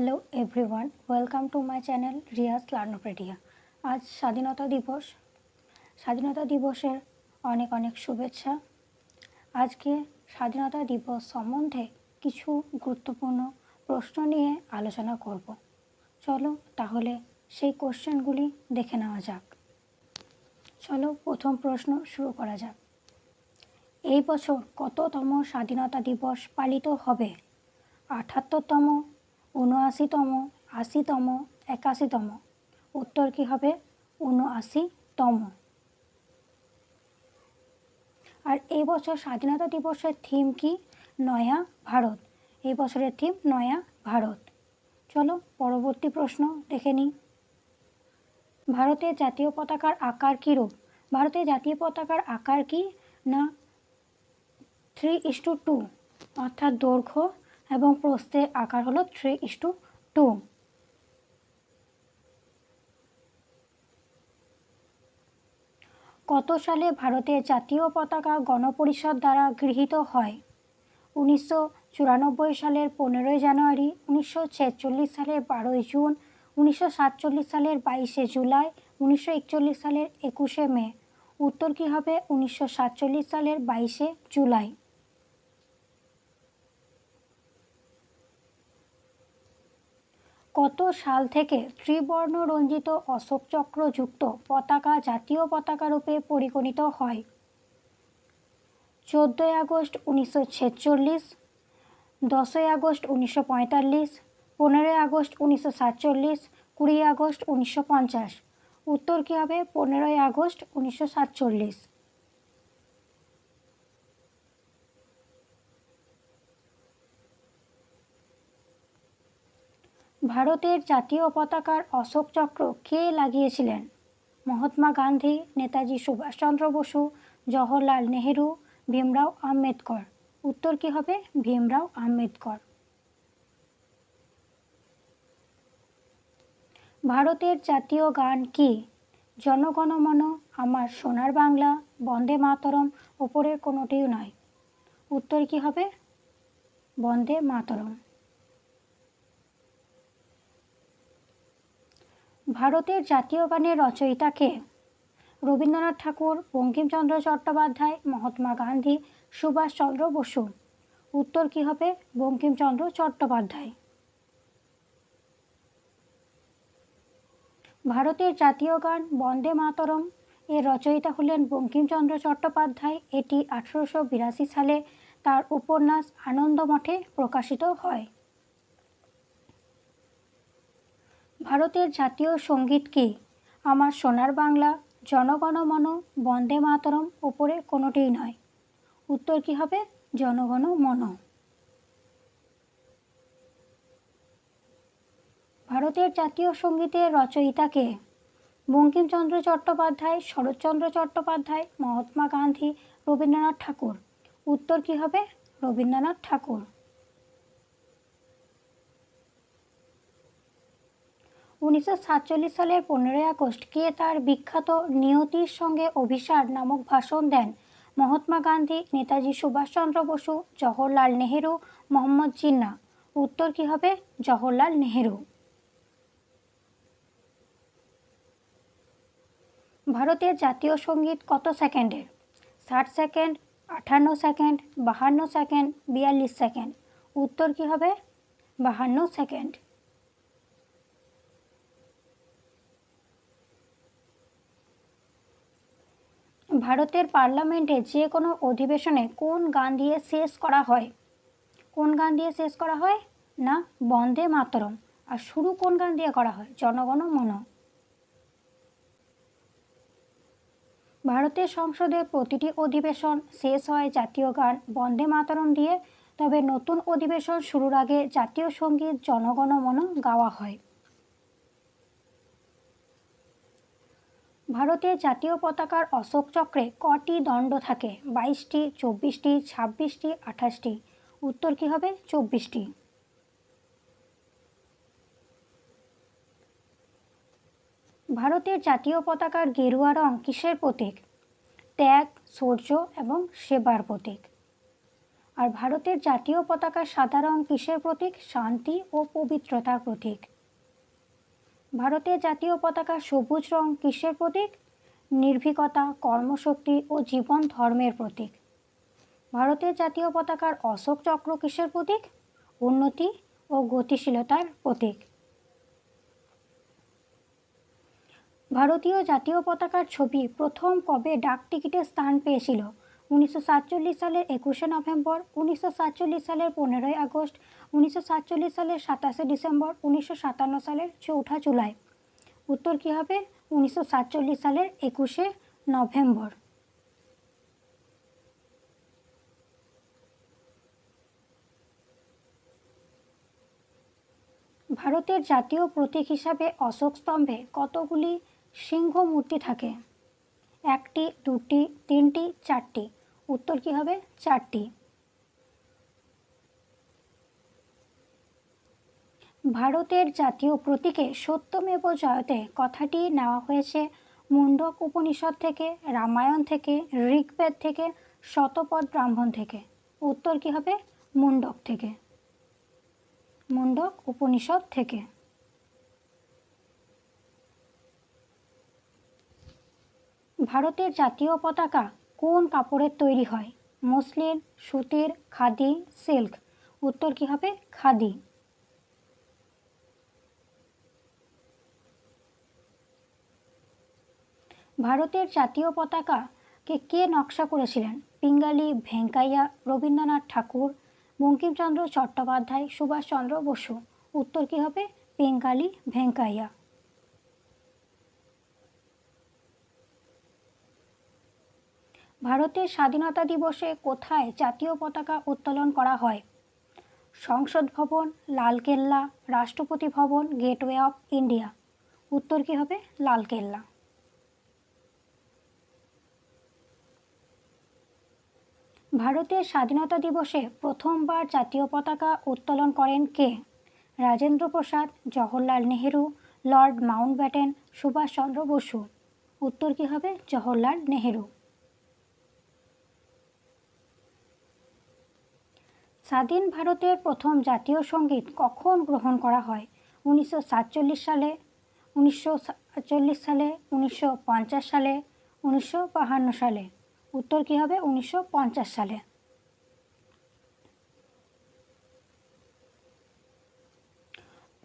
Hello everyone welcome to my channel Riyaz Learnopedia আজ স্বাধীনতা দিবস। স্বাধীনতা দিবসের অনেক অনেক শুভেচ্ছা। আজকে স্বাধীনতা দিবস সম্বন্ধে কিছু গুরুত্বপূর্ণ প্রশ্ন নিয়ে আলোচনা করব। চলো তাহলে সেই কোশ্চেনগুলি দেখে নেওয়া যাক। চলো প্রথম প্রশ্ন শুরু করা যাক। এই বছর কততম স্বাধীনতা দিবস পালিত হবে? আঠাত্তরতম উনআশিতম আশিতম, একাশিতম। উত্তর কী হবে? উনআশিতম আর এই বছর স্বাধীনতা দিবসের থিম কি? নয়া ভারত। এই বছরের থিম নয়া ভারত। চলো পরবর্তী প্রশ্ন দেখে নিই। ভারতের জাতীয় পতাকার আকার কীরূপ ভারতের জাতীয় পতাকার আকার কি? না থ্রি ইস টু টু অর্থাৎ দৈর্ঘ্য এবং প্রস্থের আকার হলো থ্রি ইস টু টু কত সালে ভারতের জাতীয় পতাকা গণপরিষদ দ্বারা গৃহীত হয়? উনিশশো চুরানব্বই সালের পনেরোই জানুয়ারি, উনিশশো ছেচল্লিশ সালের বারোই জুন, উনিশশো সাতচল্লিশ সালের বাইশে জুলাই, উনিশশো একচল্লিশ সালের একুশে মে। উত্তর কী হবে? উনিশশো সাতচল্লিশ সালের বাইশে জুলাই। কত সাল থেকে ত্রিবর্ণ রঞ্জিত অশোক চক্র যুক্ত পতাকা জাতীয় পতাকা রূপে পরিগণিত হয়। চোদ্দোই আগস্ট উনিশশো ছেচল্লিশ, দশই আগস্ট উনিশশো পঁয়তাল্লিশ, পনেরোই আগস্ট উনিশশো সাতচল্লিশ কুড়ি আগস্ট উনিশশো পঞ্চাশ, উত্তর কী হবে? পনেরোই আগস্ট উনিশশো সাতচল্লিশ। ভারতের জাতীয় পতাকার অশোক চক্র কে লাগিয়েছিলেন? মহাত্মা গান্ধী, নেতাজি সুভাষচন্দ্র বসু, জওহরলাল নেহেরু, ভীমরাও আম্বেদকর। উত্তর কী হবে? ভীমরাও আম্বেদকর। ভারতের জাতীয় গান কি? জনগণমন আমার সোনার বাংলা, বন্দে মাতরম, ওপরের কোনোটিও নয়। উত্তর কী হবে? বন্দে মাতরম। ভারতের জাতীয় গানের রচয়িতাকে রবীন্দ্রনাথ ঠাকুর, বঙ্কিমচন্দ্র চট্টোপাধ্যায়, মহাত্মা গান্ধী সুভাষচন্দ্র বসু। উত্তর কী হবে? বঙ্কিমচন্দ্র চট্টোপাধ্যায়। ভারতের জাতীয় গান বন্দে মাতরম এর রচয়িতা হলেন বঙ্কিমচন্দ্র চট্টোপাধ্যায়। এটি আঠেরোশো বিরাশি সালে তার উপন্যাস আনন্দমঠে প্রকাশিত হয়। ভারতের জাতীয় সংগীত কি? আমার সোনার বাংলা জনগণমন বন্দে মাতরম ওপরে কোনোটিই নয়। উত্তর কী হবে? জনগণ মন। ভারতের জাতীয় সঙ্গীতের রচয়িতাকে বঙ্কিমচন্দ্র চট্টোপাধ্যায়, শরৎচন্দ্র চট্টোপাধ্যায়, মহাত্মা গান্ধী, রবীন্দ্রনাথ ঠাকুর। উত্তর কী হবে? রবীন্দ্রনাথ ঠাকুর। উনিশশো সাতচল্লিশ সালের পনেরোই আগস্ট কে তার বিখ্যাত নিয়তির সঙ্গে অভিসার নামক ভাষণ দেন? মহাত্মা গান্ধী, নেতাজি সুভাষচন্দ্র বসু, জওহরলাল নেহেরু, মোহাম্মদ জিন্না। উত্তর কী হবে? জওহরলাল নেহেরু। ভারতের জাতীয় সংগীত কত সেকেন্ডের? ষাট সেকেন্ড আটান্ন সেকেন্ড, বাহান্ন সেকেন্ড, বিয়াল্লিশ সেকেন্ড। উত্তর কী হবে? বাহান্ন সেকেন্ড। ভারতের পার্লামেন্টে যে কোনো অধিবেশনে কোন গান দিয়ে শেষ করা হয়? কোন গান দিয়ে শেষ করা হয়? না, বন্দে মাতরম। আর শুরু কোন গান দিয়ে করা হয়? জনগণ মন। ভারতের সংসদের প্রতিটি অধিবেশন শেষ হয় জাতীয় গান, বন্দে মাতরম দিয়ে। তবে নতুন অধিবেশন শুরুর আগে জাতীয় সংগীত, জনগণ মন গাওয়া হয়। ভারতের জাতীয় পতাকার অশোক চক্রে কটি দণ্ড থাকে? বাইশটি, চব্বিশটি, ছাব্বিশটি, আঠাশটি। উত্তর কী হবে? চব্বিশটি। ভারতের জাতীয় পতাকার গেরুয়া রং কিসের প্রতীক? ত্যাগ শৌর্য এবং সেবার প্রতীক। আর ভারতের জাতীয় পতাকার সাদা রং কিসের প্রতীক? শান্তি ও পবিত্রতার প্রতীক। ভারতের জাতীয় পতাকা সবুজ রং কিসের প্রতীক? নির্ভীকতা, কর্মশক্তি ও জীবন ধর্মের প্রতীক। ভারতের জাতীয় পতাকার অশোক চক্র কিসের প্রতীক? উন্নতি ও গতিশীলতার প্রতীক। ভারতীয় জাতীয় পতাকার ছবি প্রথম কবে ডাক ডাকটিকিটে স্থান পেয়েছিল? উনিশশো সাতচল্লিশ সালের একুশে নভেম্বর, উনিশশো সাতচল্লিশ সালের পনেরোই আগস্ট, উনিশশো সাতচল্লিশ সালের সাতাশে ডিসেম্বর, উনিশশো সাতান্ন সালের চৌঠা জুলাই। উত্তর কী হবে? উনিশশো সাতচল্লিশ সালের একুশে নভেম্বর। ভারতের জাতীয় প্রতীক হিসাবে অশোক স্তম্ভে কতগুলি সিংহ মূর্তি থাকে? একটি, দুটি, তিনটি, চারটি। উত্তর কী হবে? চারটি। ভারতের জাতীয় প্রতীকে সত্যমেব জয়তে কথাটি নেওয়া হয়েছে মুন্ডক উপনিষদ থেকে, রামায়ণ থেকে, ঋগ্বেদ থেকে শতপথ ব্রাহ্মণ থেকে। উত্তর কী হবে? মুন্ডক থেকে। মুন্ডক উপনিষদ থেকে। ভারতের জাতীয় পতাকা কোন কাপড়ের তৈরি হয়? মসলিন সুতির, খাদি, সিল্ক। উত্তর কী হবে? খাদি। ভারতের জাতীয় পতাকাকে কে নকশা করেছিলেন? পিঙ্গালি, ভেঙ্কাইয়া, রবীন্দ্রনাথ ঠাকুর, বঙ্কিমচন্দ্র চট্টোপাধ্যায়, সুভাষচন্দ্র বসু। উত্তর কী হবে? পিঙ্গালি, ভেঙ্কাইয়া। ভারতের স্বাধীনতা দিবসে কোথায় জাতীয় পতাকা উত্তোলন করা হয়? সংসদ ভবন, লালকেল্লা, রাষ্ট্রপতি ভবন, গেটওয়ে অফ ইন্ডিয়া। উত্তর কী হবে? লালকেল্লা। ভারতের স্বাধীনতা দিবসে প্রথমবার জাতীয় পতাকা উত্তোলন করেন কে? Rajendra Prasad, Jawaharlal Nehru, Lord Mountbatten, Subhash Chandra Bose. উত্তর কী হবে? জওহরলাল নেহেরু। স্বাধীন ভারতের প্রথম জাতীয় সংগীত কখন গ্রহণ করা হয়? উনিশশো সাতচল্লিশ সালে, উনিশশো সাতচল্লিশ সালে, উনিশশো পঞ্চাশ সালে, উনিশশো সালে। উত্তর কী হবে? উনিশশো পঞ্চাশ সালে।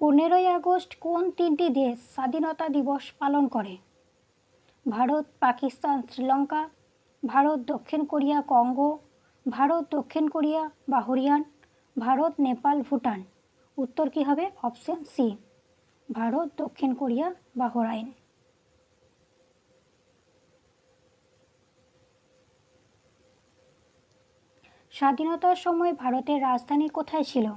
পনেরোই আগস্ট কোন তিনটি দেশ স্বাধীনতা দিবস পালন করে? ভারত, পাকিস্তান, শ্রীলঙ্কা, ভারত, দক্ষিণ কোরিয়া, কঙ্গো ভারত, দক্ষিণ কোরিয়া বাহরিয়ান ভারত, নেপাল, ভুটান। উত্তর কী হবে? Option C. ভারত, দক্ষিণ কোরিয়া বাহরাইন স্বাধীনতার সময় ভারতের রাজধানী কোথায় ছিল?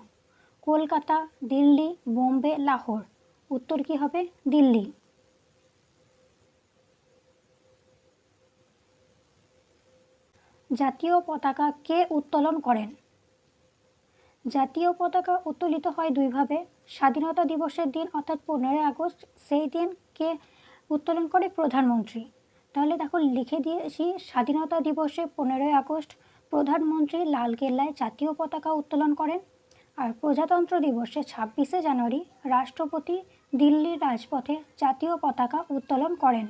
কলকাতা, দিল্লি, বোম্বে, লাহোর। উত্তর কী হবে? দিল্লি। জাতীয় পতাকা কে উত্তোলন করেন। জাতীয় পতাকা উত্তোলিত হয় দুইভাবে। স্বাধীনতা দিবসের দিন, অর্থাৎ পনেরোই আগস্ট, সেই দিন কে উত্তোলন করে? প্রধানমন্ত্রী। তাহলে দেখো, লিখে দিয়েছি, স্বাধীনতা দিবসে পনেরোই আগস্ট, প্রধানমন্ত্রী লালকেল্লায় জাতীয় পতাকা উত্তোলন করেন। আর প্রজাতন্ত্র দিবসে ছাব্বিশে জানুয়ারি, রাষ্ট্রপতি দিল্লির রাজপথে জাতীয় পতাকা উত্তোলন করেন।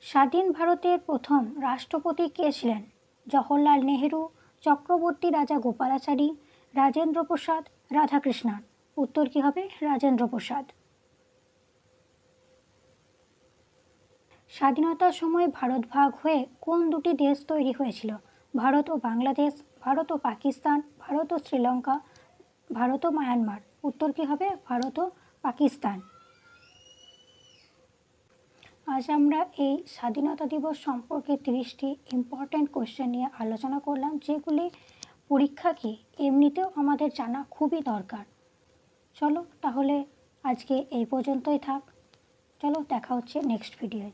স্বাধীন ভারতের প্রথম রাষ্ট্রপতি কে ছিলেন? জওহরলাল নেহেরু, চক্রবর্তী রাজা গোপালাচারী, রাজেন্দ্র প্রসাদ, রাধাকৃষ্ণন। উত্তর কী হবে? রাজেন্দ্র প্রসাদ। স্বাধীনতার সময় ভারত ভাগ হয়ে কোন দুটি দেশ তৈরি হয়েছিল? ভারত ও বাংলাদেশ, ভারত ও পাকিস্তান, ভারত ও শ্রীলঙ্কা, ভারত ও মায়ানমার। উত্তর কী হবে? ভারত ও পাকিস্তান। আজ আমরা এই স্বাধীনতা দিবস সম্পর্কে তিরিশটি ইম্পর্ট্যান্ট কোয়েশ্চেন নিয়ে আলোচনা করলাম, যেগুলি পরীক্ষাকে এমনিতেও আমাদের জানা খুবই দরকার। চলো তাহলে আজকে এই পর্যন্তই থাক। চলো দেখা হচ্ছে নেক্সট ভিডিওয়